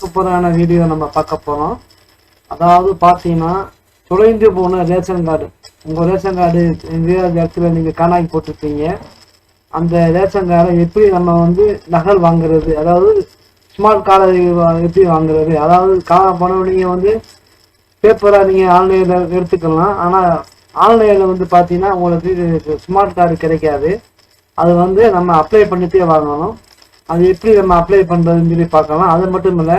சூப்பரான வீடியோ நம்ம பார்க்க போகிறோம் அதாவது பார்த்தீங்கன்னா தொலைந்து போன ரேஷன் கார்டு. உங்கள் ரேஷன் கார்டு எங்கேயாவது இடத்துல நீங்கள் காணாக்கி போட்டிருப்பீங்க. அந்த ரேஷன் கார்டை எப்படி நம்ம வந்து நகல் வாங்குறது? அதாவது ஸ்மார்ட் கார்டை எப்படி வாங்குறது? அதாவது கா போன நீங்கள் வந்து பேப்பராக நீங்கள் ஆன்லைனில் எடுத்துக்கலாம். ஆனால் ஆன்லைனில் வந்து பார்த்தீங்கன்னா உங்களுக்கு ஸ்மார்ட் கார்டு கிடைக்காது. அது வந்து நம்ம அப்ளை பண்ணிட்டே வாங்கணும். அது எப்படி நம்ம அப்ளை பண்ணுறதுன்னு சொல்லி பார்க்கலாம். அது மட்டும் இல்லை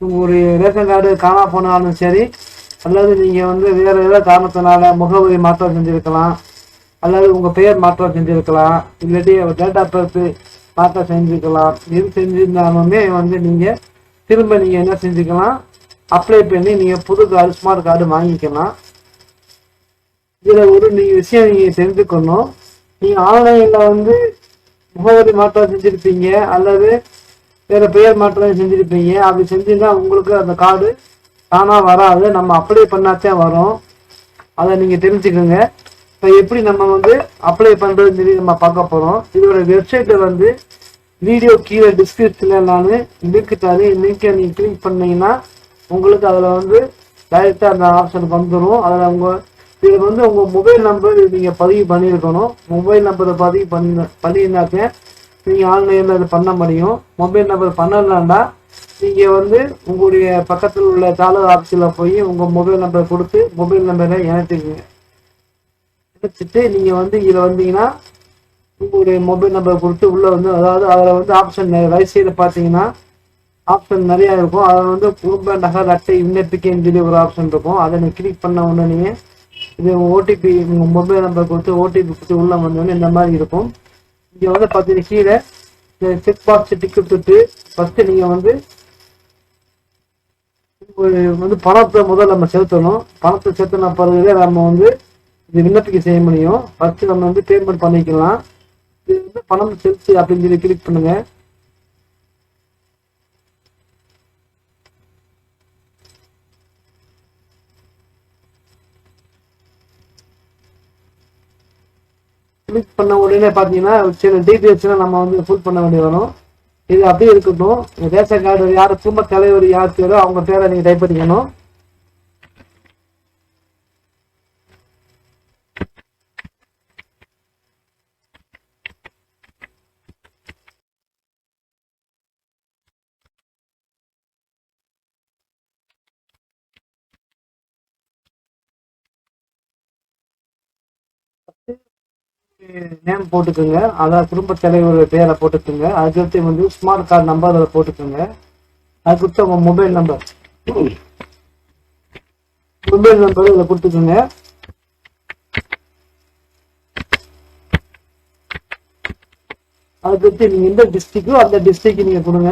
உங்களுடைய ரேஷன் கார்டு காணா போனாலும் சரி அல்லது நீங்கள் வந்து வேறு ஏதாவது காரணத்தினால முகவரி மாற்றம் செஞ்சுருக்கலாம் அல்லது உங்கள் பெயர் மாற்றம் செஞ்சுருக்கலாம் இல்லாட்டி டேட் ஆஃப் பர்த் மாற்றம் செஞ்சுருக்கலாம். இது செஞ்சிருந்தாலுமே வந்து நீங்கள் திரும்ப நீங்கள் என்ன செஞ்சுக்கலாம் அப்ளை பண்ணி நீங்கள் புது கார்டு ஸ்மார்ட் கார்டு வாங்கிக்கலாம். இதில் ஒரு நீங்கள் விஷயம் நீங்கள் தெரிஞ்சுக்கணும். நீங்கள் ஆன்லைனில் வந்து முகவரி மாற்றம் செஞ்சுருப்பீங்க அல்லது வேறு பெயர் மாற்றம் செஞ்சுருப்பீங்க. அப்படி செஞ்சீங்கன்னா உங்களுக்கு அந்த கார்டு தானாக வராது. நம்ம அப்ளை பண்ணாதான் வரும். அதை நீங்கள் தெரிஞ்சுக்கோங்க. இப்போ எப்படி நம்ம வந்து அப்ளை பண்ணுறதுன்னு சொல்லி நம்ம பார்க்க போகிறோம் இதோட வெப்சைட்டில் வந்து வீடியோ கீழே டிஸ்கிரிப்ஷனில் நான் லிங்க் தரேன். லிங்கை நீங்கள் கிளிக் பண்ணீங்கன்னா உங்களுக்கு அதில் வந்து டைரெக்டாக அந்த ஆப்ஷன் வந்துடும் அதில் உங்கள் இது வந்து உங்கள் மொபைல் நம்பர் நீங்கள் பதிவு பண்ணியிருக்கணும். மொபைல் நம்பரை பதிவு பண்ண பண்ணியிருந்தாக்க நீங்கள் ஆன்லைனில் இது பண்ண முடியும். மொபைல் நம்பர் பண்ணலாம்டா நீங்கள் வந்து உங்களுடைய பக்கத்தில் உள்ள தாளர் ஆஃபீஸில் போய் உங்கள் மொபைல் நம்பர் கொடுத்து மொபைல் நம்பரை இணைத்துக்குங்க இணைச்சிட்டு நீங்கள் வந்து இதில் வந்தீங்கன்னா உங்களுடைய மொபைல் நம்பர் கொடுத்து உள்ளே வந்து அதாவது அதில் வந்து ஆப்ஷன் ரைட் சைடில் பார்த்தீங்கன்னா ஆப்ஷன் நிறையா இருக்கும். அதில் வந்து குடும்ப நகர் அட்டை விண்ணப்பிக்கன்னு சொல்லி ஒரு ஆப்ஷன் இருக்கும். அதை நீங்கள் கிளிக் பண்ண உடனே நீங்கள் இது ஓடிபி உங்கள் மொபைல் நம்பர் கொடுத்து ஓடிபி கொடுத்து உள்ளே வந்தோடனே இந்த மாதிரி இருக்கும். இங்கே வந்து பார்த்தீங்கன்னா கீழே இந்த செக் பாக்ஸ் டிக்கு தொட்டு ஃபஸ்ட்டு நீங்கள் வந்து ஒரு வந்து பணத்தை முதல்ல நம்ம செலுத்தணும். பணத்தை செலுத்தின பிறகு நம்ம வந்து இது விண்ணப்பிக்க செய்ய முடியும். ஃபஸ்ட்டு நம்ம வந்து பேமெண்ட் பண்ணிக்கலாம். இது வந்து பணம் செலுத்து அப்படின்னு சொல்லி கிளிக் பண்ணுங்கள் சப்மிட் பண்ண உடனே பார்த்தீங்கன்னா சில டீட்டெயில்ஸ்லாம் நம்ம வந்து ஃபுல் பண்ண வேண்டிய வரும். இது அப்படியே இருக்கட்டும். ரேஷன் கார்டு யார் குடும்ப தலைவர் யார் பேரோ அவங்க பேரை நீங்கள் டைப் பண்ணிக்கணும். நேம் போட்டுக்கோங்க. அதாவது குடும்ப தலைவர் பேரை போட்டுக்கோங்க. அதுக்கடுத்து வந்து ஸ்மார்ட் கார்டு நம்பர் அதில் போட்டுக்கோங்க. அதுக்கடுத்து உங்கள் மொபைல் நம்பர் மொபைல் நம்பர் இதில் கொடுத்துக்கோங்க. அதுக்கடுத்து நீங்கள் எந்த டிஸ்ட்ரிக்டோ அந்த டிஸ்ட்ரிக்ட் நீங்கள் கொடுங்க.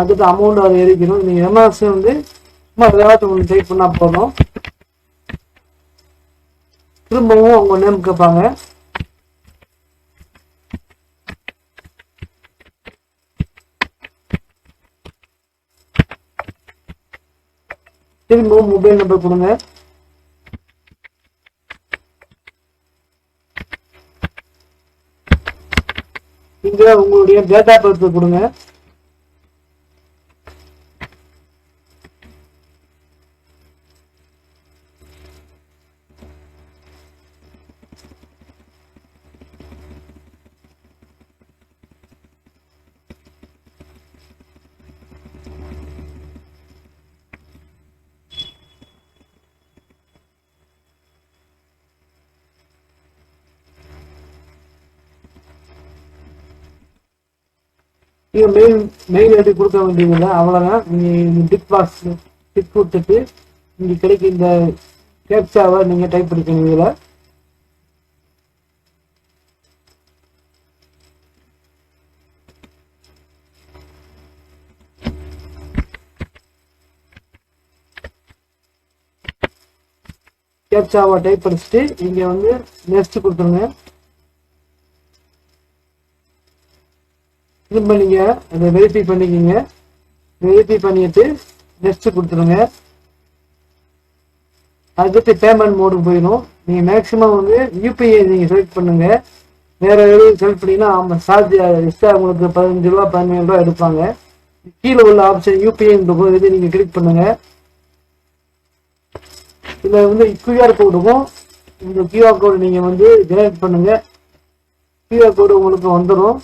அதுக்கு அமௌண்ட் அதை எரிக்கணும் நீங்கள் எம்ஆர்சி வந்து சும்மா விளையாட்டு ஒன்று டைப் பண்ணால் போதும். திரும்பவும் அவங்க நேம் கேட்பாங்க திரும்பவும் மொபைல் நம்பர் கொடுங்க. இங்க உங்களுடைய டேட்டா பர்த் கொடுங்க. நீங்கள் மெயில் மெயில் ஐடி கொடுக்க வேண்டியதில்லை. அவ்வளோதான் நீங்கள் டிக் பாக்ஸ் டிக் கொடுத்துட்டு இங்கே கிடைக்க இந்த கேப்சாவை நீங்கள் டைப் பண்ணிக்கணும் இதில் கேப்சாவை டைப் படிச்சுட்டு இங்கே வந்து நெக்ஸ்ட் கொடுத்துருங்க. திரும்ப நீங்கள் அதை வெரிஃபை பண்ணிக்கிங்க. வெரிஃபை பண்ணிட்டு நெக்ஸ்ட் கொடுத்துருங்க. அதுக்கடுத்து பேமெண்ட் மோடுக்கு போயிடும். நீங்கள் மேக்ஸிமம் வந்து யூபிஐ நீங்கள் செலக்ட் பண்ணுங்கள் வேறு எதுவும் செலக்ட் பண்ணீங்கன்னா ஆமாம் சார்ஜ் எக்ஸ்ட்ரா உங்களுக்கு பதினஞ்சு ரூபா பதினேழு ரூபா எடுப்பாங்க. கீழே உள்ள ஆப்ஷன் யூபிஐன்ற இது நீங்கள் கிளிக் பண்ணுங்கள் இதில் வந்து கியூஆர் கோடுக்கும் இந்த கியூஆர் கோடு நீங்கள் வந்து ஜெனரேட் பண்ணுங்கள் கியூஆர் கோடு உங்களுக்கு வந்துடும்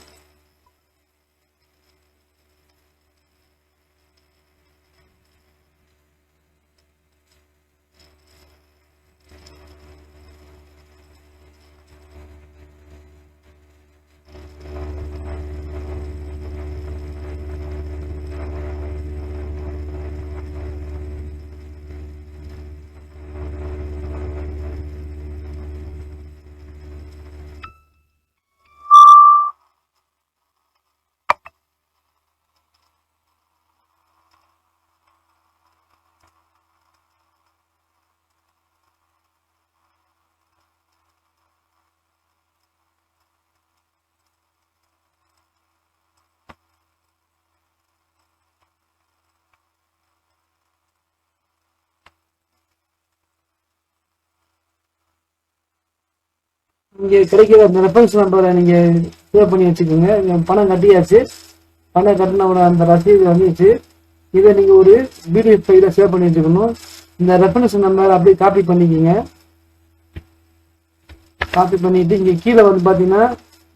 இங்கே கிடைக்கிற அந்த ரெஃபரன்ஸ் நம்பரை நீங்கள் சேவ் பண்ணி வச்சுக்கோங்க. பணம் கட்டியாச்சு. பணம் கட்டினோட அந்த ரசீது வந்துச்சு. இதை நீங்கள் ஒரு பிடிஎஃப் ஃபைலில் சேவ் பண்ணி வச்சுக்கணும். இந்த ரெஃபரன்ஸ் நம்பர் அப்படியே காப்பி பண்ணிக்கோங்க. காப்பி பண்ணிட்டு இங்கே கீழே வந்து பார்த்தீங்கன்னா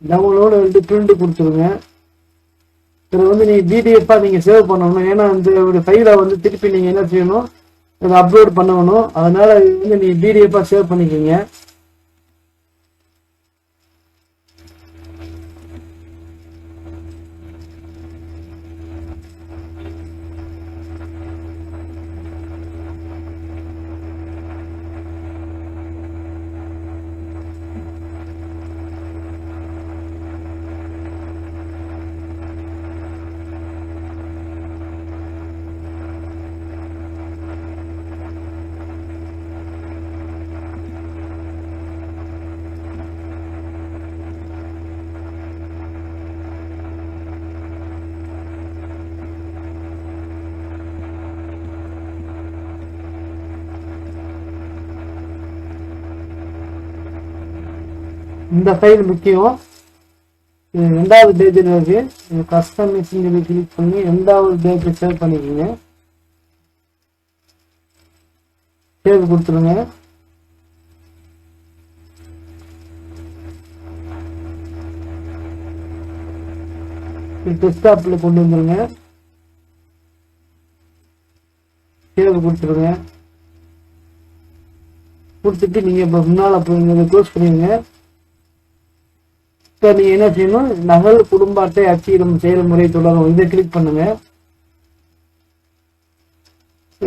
டவுன்லோடு வந்து பிரிண்ட் கொடுத்துருங்க. இதில் வந்து நீங்கள் பிடிஎஃபாக நீங்கள் சேவ் பண்ணணும். ஏன்னா இந்த ஒரு ஃபைலை வந்து திருப்பி நீங்கள் என்ன செய்யணும்? இதை அப்லோட் பண்ணணும். அதனால இது வந்து நீங்கள் பிடிஎஃபாக சேவ் பண்ணிக்கோங்க. இந்த ஃபைல் முக்கியம். இது ரெண்டாவது பேஜில் இருக்கு. இது மிஷின் கிளிக் பண்ணி ரெண்டாவது பேஜ் சேவ் பண்ணிக்கோங்க. சேவ் கொடுத்துருங்க. டெஸ்க்டாப்பில் கொண்டு வந்துருங்க. சேவ் கொடுத்துருங்க. கொடுத்துட்டு நீங்கள் இப்போ முன்னால் அப்போ க்ளோஸ் பண்ணிடுங்க இப்போ நீங்க என்ன செய்யணும்? நகல் குடும்ப அட்டை அச்சிடும் செயல்முறை தொடரும். இதை கிளிக் பண்ணுங்க.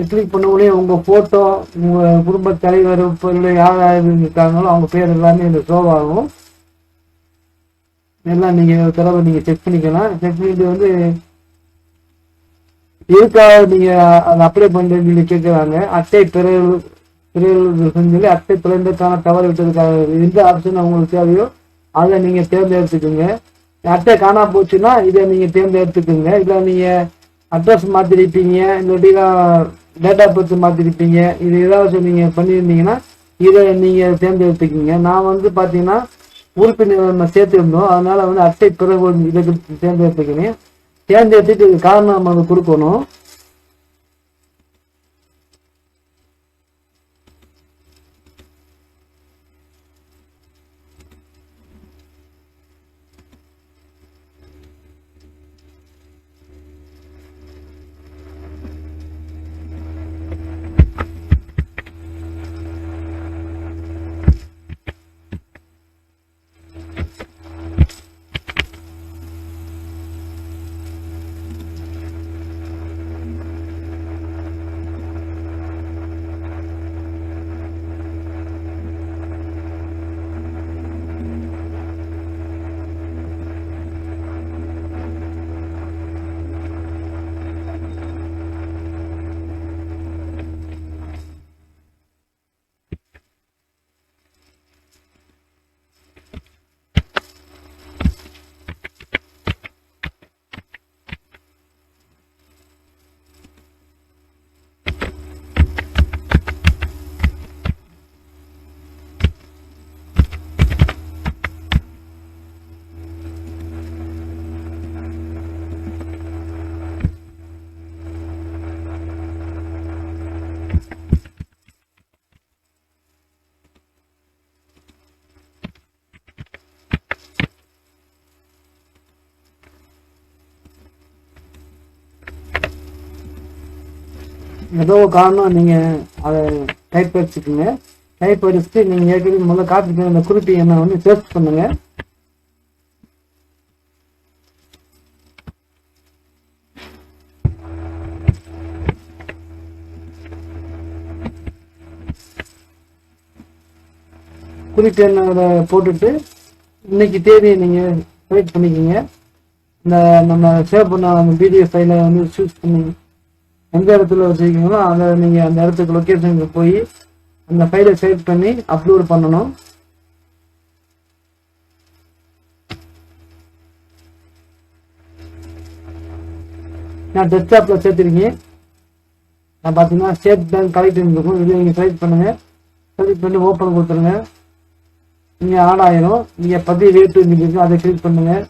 கிளிக் பண்ண உடனே உங்க போட்டோ உங்க குடும்ப தலைவர் இப்போ இல்லை யார் யார் இருக்காங்களோ அவங்க பேர் எல்லாமே இந்த ஷோ ஆகும். எல்லாம் நீங்க தடவை நீங்க செக் பண்ணிக்கலாம். செக் பண்ணிட்டு வந்து எதுக்காக நீங்க அதை அப்ளை பண்றேன்னு சொல்லி கேட்குறாங்க. அட்டை பிறகு பிறகு சொல்லி அட்டை பிறந்ததுக்கான தவறு விட்டதுக்காக. எந்த ஆப்ஷன் அவங்களுக்கு தேவையோ அதை நீங்கள் தேர்ந்தெடுத்துக்கோங்க. அட்டை காணா போச்சுன்னா இதை நீங்கள் தேர்ந்தெடுத்துக்கோங்க. இல்லை நீங்கள் அட்ரஸ் மாற்றிருப்பீங்க இல்லாட்டி டேட் ஆஃப் பர்த் மாற்றிருப்பீங்க இது ஏதாவது நீங்கள் பண்ணியிருந்தீங்கன்னா இதை நீங்கள் தேர்ந்தெடுத்துக்கோங்க. நான் வந்து பார்த்தீங்கன்னா உறுப்பினர் நம்ம சேர்த்துருந்தோம். அதனால் வந்து அட்டை பிறகு இதுக்கு தேர்ந்தெடுத்துக்கிறேன். தேர்ந்தெடுத்துட்டு காரணம் நம்ம கொடுக்கணும். ஏதோ காரணம் நீங்கள் அதை டைப் வச்சுக்கோங்க டைப் அடிச்சுட்டு நீங்கள் ஏற்கனவே முதல்ல காப்பி அந்த குறிப்பு என்ன வந்து சேர்ச் பண்ணுங்கள் குறிப்பு எண்ணை போட்டுட்டு இன்னைக்கு தேதியை நீங்கள் செலக்ட் பண்ணிக்கோங்க. இந்த நம்ம சேவ் பண்ண அந்த பிடிஎஃப் ஃபைலை வந்து சூஸ் பண்ணி எந்த இடத்துல வச்சுருக்கீங்களோ அதை நீங்கள் அந்த இடத்துக்கு லொக்கேஷனுக்கு போய் அந்த ஃபைலை செலக்ட் பண்ணி அப்லோட் பண்ணணும். நான் டெஸ்க்டாப்பில் சேர்த்துருக்கேன். நான் பார்த்தீங்கன்னா ஸ்டேட் பேங்க் கலெக்ட் இருக்கும். இதில் நீங்கள் செலக்ட் பண்ணுங்கள் செலக்ட் பண்ணி ஓப்பன் கொடுத்துருங்க. நீங்கள் ஆட் ஆயிரும் நீங்கள் பதிவு ரேட்டு இருக்கு அதை கிளிக் பண்ணுங்கள்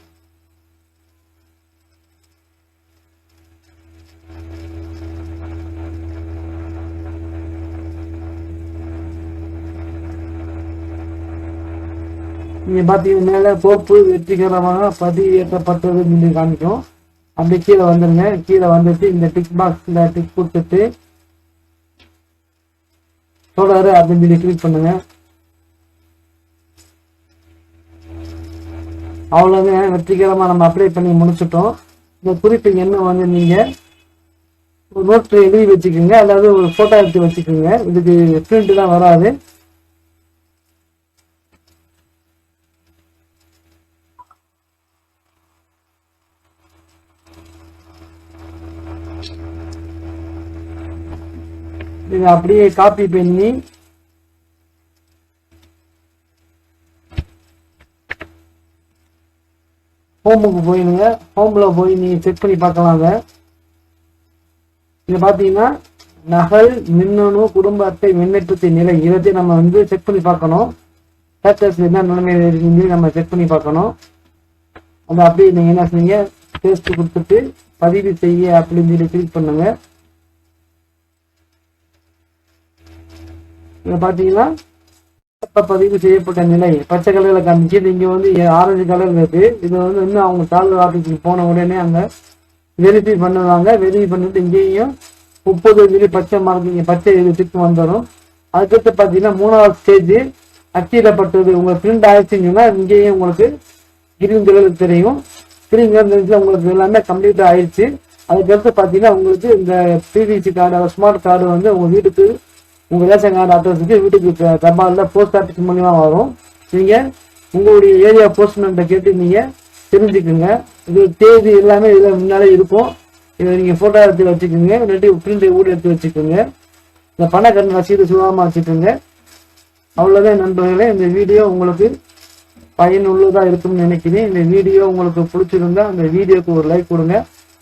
நீங்க பாத்தீங்கன்னா மேல கோப்பு வெற்றிகரமாக பதிவேற்றப்பட்டது சொல்லி காமிக்கும் அப்படி கீழே வந்துருங்க. கீழே வந்துட்டு இந்த டிக் பாக்ஸ்ல டிக் கொடுத்துட்டு தொடரு அப்படின்னு சொல்லி கிளிக் பண்ணுங்க. அவ்வளோதான் வெற்றிகரமாக நம்ம அப்ளை பண்ணி முடிச்சிட்டோம். இந்த குறிப்பு என்ன வந்து நீங்க ஒரு நோட் எழுதி வச்சுக்கோங்க. அல்லது ஒரு ஃபோட்டோ எடுத்து வச்சுக்கோங்க. இதுக்கு பிரிண்ட் தான் வராது. இதை அப்படியே காப்பி பண்ணி ஹோமுக்கு போயிடுங்க. ஹோமில் போய் நீங்கள் செக் பண்ணி பார்க்கலாம் அதை. பார்த்தீங்கன்னா நகல் மின்னணு குடும்ப அட்டை மின்னேற்றத்தின் நிலை இதை நம்ம வந்து செக் பண்ணி பார்க்கணும். ஸ்டேட்டஸ் என்ன நிலைமையில இருக்குன்னு நம்ம செக் பண்ணி பார்க்கணும். அந்த அப்படியே நீங்கள் என்ன செய்யுங்க டேஸ்ட் கொடுத்துட்டு பதிவு செய்ய அப்படின்னு சொல்லி கிளிக் பண்ணுங்க. இங்கே பார்த்தீங்கன்னா இப்போ பதிவு செய்யப்பட்ட நிலை. பச்சை கலரில் காமிச்சு இது இங்கே வந்து ஆரஞ்சு கலர் இருக்கு. இது வந்து இன்னும் அவங்க தாழ்வு ஆஃபீஸுக்கு போன உடனே அங்கே வெரிஃபை பண்ணுவாங்க. வெரிஃபை பண்ணிட்டு இங்கேயும் முப்பது மில்லி பச்சை மரத்து இங்கே பச்சை இது வந்துடும் அதுக்கடுத்து பார்த்தீங்கன்னா மூணாவது ஸ்டேஜ் அச்சிடப்பட்டது. உங்களுக்கு பிரிண்ட் ஆயிடுச்சுங்கன்னா இங்கேயும் உங்களுக்கு கிரீன் கலர் தெரியும். கிரீன் கலர் உங்களுக்கு எல்லாமே கம்ப்ளீட் ஆயிடுச்சு. அதுக்கடுத்து பார்த்தீங்கன்னா உங்களுக்கு இந்த பிவிசி கார்டு ஸ்மார்ட் கார்டு வந்து உங்கள் வீட்டுக்கு உங்கள் ரேஷன் கார்டு அட்ரஸுக்கு வீட்டுக்கு தபாலில் போஸ்ட் ஆஃபீஸ் மூலியமா வரும். நீங்கள் உங்களுடைய ஏரியா போஸ்ட்மேன்ட்ட கேட்டு நீங்கள் தெரிஞ்சுக்குங்க. இது தேதி எல்லாமே இதில் முன்னாலே இருக்கும். இதை நீங்கள் ஃபோட்டோ எடுத்து வச்சுக்கோங்க. இல்லாட்டி பிரிண்ட் கூட எடுத்து வச்சுக்கோங்க. இந்த பணக்கடன் ரசீது சுகமாக வச்சுக்கோங்க. அவ்வளோதான் நண்பர்களே. இந்த வீடியோ உங்களுக்கு பயனுள்ளதாக இருக்கும்னு நினைக்கிறேன். இந்த வீடியோ உங்களுக்கு பிடிச்சிருந்தா அந்த வீடியோக்கு ஒரு லைக் கொடுங்க.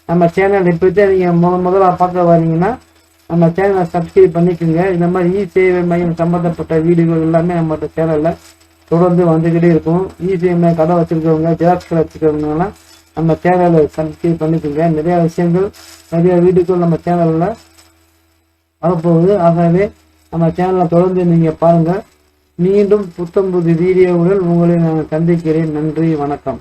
நம்ம சேனல் இப்போதான் நீங்கள் முத முதல்ல பார்க்க வரீங்கன்னா நம்ம சேனலை சப்ஸ்கிரைப் பண்ணிக்கோங்க. இந்த மாதிரி இ சேவை மையம் சம்பந்தப்பட்ட வீடியோகள் எல்லாமே நம்ம சேனலில் தொடர்ந்து வந்துக்கிட்டே இருக்கும். இ சேவை மையம் கடை வச்சுருக்கவங்க ஜெராக்ஸ் கடை நம்ம சேனலை சப்ஸ்கிரைப் பண்ணிக்கோங்க. நிறைய விஷயங்கள் நிறைய வீடியோக்கள் நம்ம சேனலில் வரப்போகுது. ஆகவே நம்ம சேனலை தொடர்ந்து நீங்கள் பாருங்கள் மீண்டும் புத்தம் புது வீடியோவுடன் உங்களை நான் சந்திக்கிறேன். நன்றி வணக்கம்.